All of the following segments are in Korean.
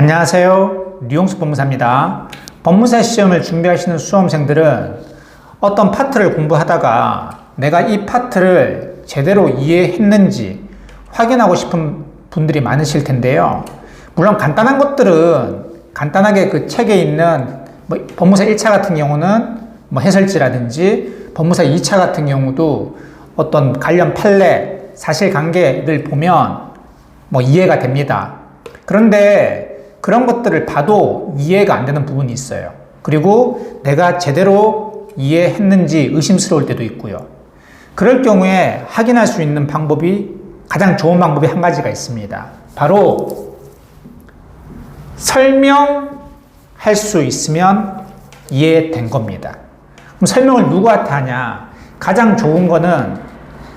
안녕하세요. 류용수 법무사입니다. 법무사 시험을 준비하시는 수험생들은 어떤 파트를 공부하다가 내가 이 파트를 제대로 이해했는지 확인하고 싶은 분들이 많으실 텐데요. 물론 간단한 것들은 간단하게 그 책에 있는 뭐 법무사 1차 같은 경우는 뭐 해설지라든지 법무사 2차 같은 경우도 어떤 관련 판례, 사실관계를 보면 뭐 이해가 됩니다. 그런데 그런 것들을 봐도 이해가 안 되는 부분이 있어요. 그리고 내가 제대로 이해했는지 의심스러울 때도 있고요. 그럴 경우에 확인할 수 있는 방법이 가장 좋은 방법이 한 가지가 있습니다. 바로 설명할 수 있으면 이해된 겁니다. 그럼 설명을 누구한테 하냐? 가장 좋은 거는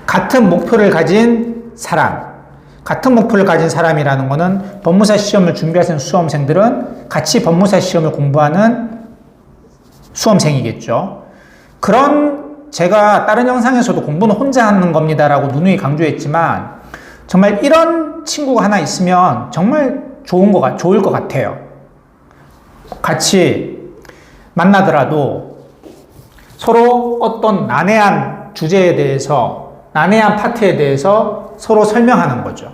같은 목표를 가진 사람, 같은 목표를 가진 사람이라는 것은 법무사 시험을 준비하시는 수험생들은 같이 법무사 시험을 공부하는 수험생이겠죠. 그런 제가 다른 영상에서도 공부는 혼자 하는 겁니다라고 누누이 강조했지만 정말 이런 친구가 하나 있으면 정말 좋은 거 같, 좋을 것 같아요. 같이 만나더라도 서로 어떤 난해한 주제에 대해서 난해한 파트에 대해서 서로 설명하는 거죠.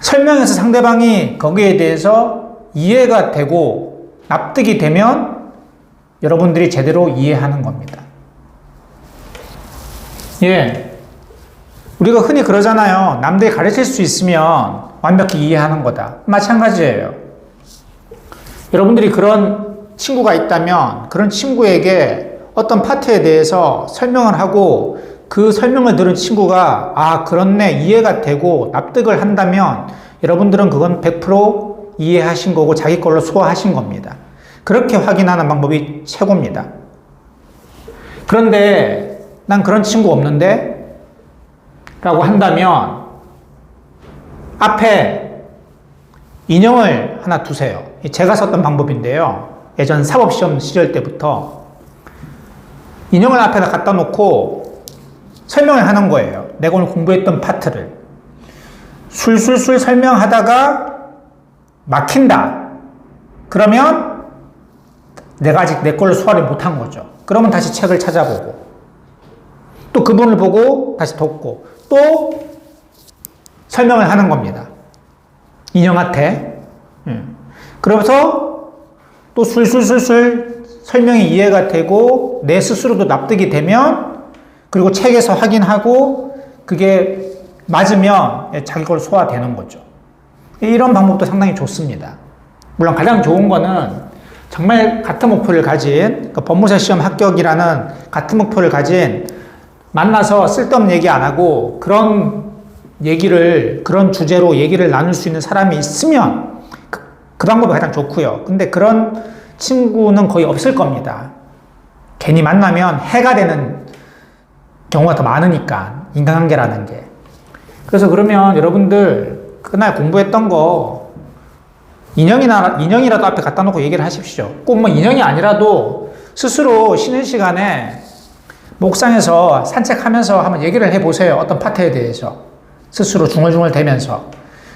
설명해서 상대방이 거기에 대해서 이해가 되고 납득이 되면 여러분들이 제대로 이해하는 겁니다. 예. 우리가 흔히 그러잖아요. 남들이 가르칠 수 있으면 완벽히 이해하는 거다. 마찬가지예요. 여러분들이 그런 친구가 있다면 그런 친구에게 어떤 파트에 대해서 설명을 하고 그 설명을 들은 친구가 아 그렇네 이해가 되고 납득을 한다면 여러분들은 그건 100% 이해하신 거고 자기 걸로 소화하신 겁니다. 그렇게 확인하는 방법이 최고입니다. 그런데 난 그런 친구 없는데 라고 한다면 앞에 인형을 하나 두세요. 제가 썼던 방법인데요. 예전 사법시험 시절 때부터 인형을 앞에다 갖다 놓고 설명을 하는 거예요. 내가 오늘 공부했던 파트를. 술술술 설명하다가 막힌다. 그러면 내가 아직 내 걸로 소화를 못한 거죠. 그러면 다시 책을 찾아보고 또 그분을 보고 다시 돕고 또 설명을 하는 겁니다. 인형한테. 그러면서 또 술술술술 설명이 이해가 되고 내 스스로도 납득이 되면 그리고 책에서 확인하고 그게 맞으면 자기 걸 소화되는 거죠. 이런 방법도 상당히 좋습니다. 물론 가장 좋은 거는 정말 같은 목표를 가진 그 법무사 시험 합격이라는 같은 목표를 가진 만나서 쓸데없는 얘기 안 하고 그런 얘기를 그런 주제로 얘기를 나눌 수 있는 사람이 있으면 그, 그 방법이 가장 좋고요. 근데 그런 친구는 거의 없을 겁니다. 괜히 만나면 해가 되는 경우가 더 많으니까 인간관계라는 게. 그래서 그러면 여러분들 그날 공부했던 거 인형이나 인형이라도 앞에 갖다 놓고 얘기를 하십시오. 꼭 뭐 인형이 아니라도 스스로 쉬는 시간에 목상에서 산책하면서 한번 얘기를 해보세요. 어떤 파트에 대해서. 스스로 중얼중얼 대면서.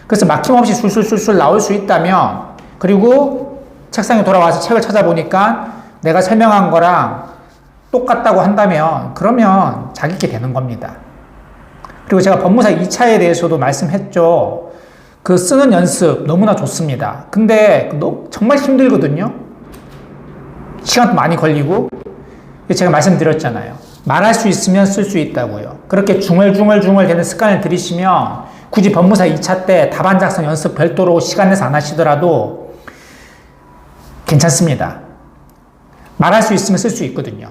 그래서 막힘없이 술술술술 나올 수 있다면, 그리고 책상에 돌아와서 책을 찾아보니까 내가 설명한 거랑 똑같다고 한다면, 그러면 자기게 되는 겁니다. 그리고 제가 법무사 2차에 대해서도 말씀했죠. 그 쓰는 연습 너무나 좋습니다. 근데 정말 힘들거든요. 시간도 많이 걸리고, 제가 말씀드렸잖아요. 말할 수 있으면 쓸 수 있다고요. 그렇게 중얼중얼중얼 되는 습관을 들이시면 굳이 법무사 2차 때 답안 작성 연습 별도로 시간 내서 안 하시더라도 괜찮습니다. 말할 수 있으면 쓸 수 있거든요.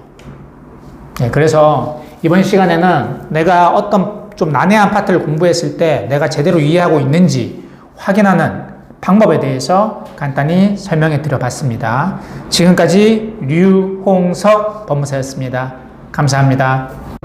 네, 그래서 이번 시간에는 내가 어떤 좀 난해한 파트를 공부했을 때 내가 제대로 이해하고 있는지 확인하는 방법에 대해서 간단히 설명해 드려 봤습니다. 지금까지 류홍석 법무사였습니다. 감사합니다.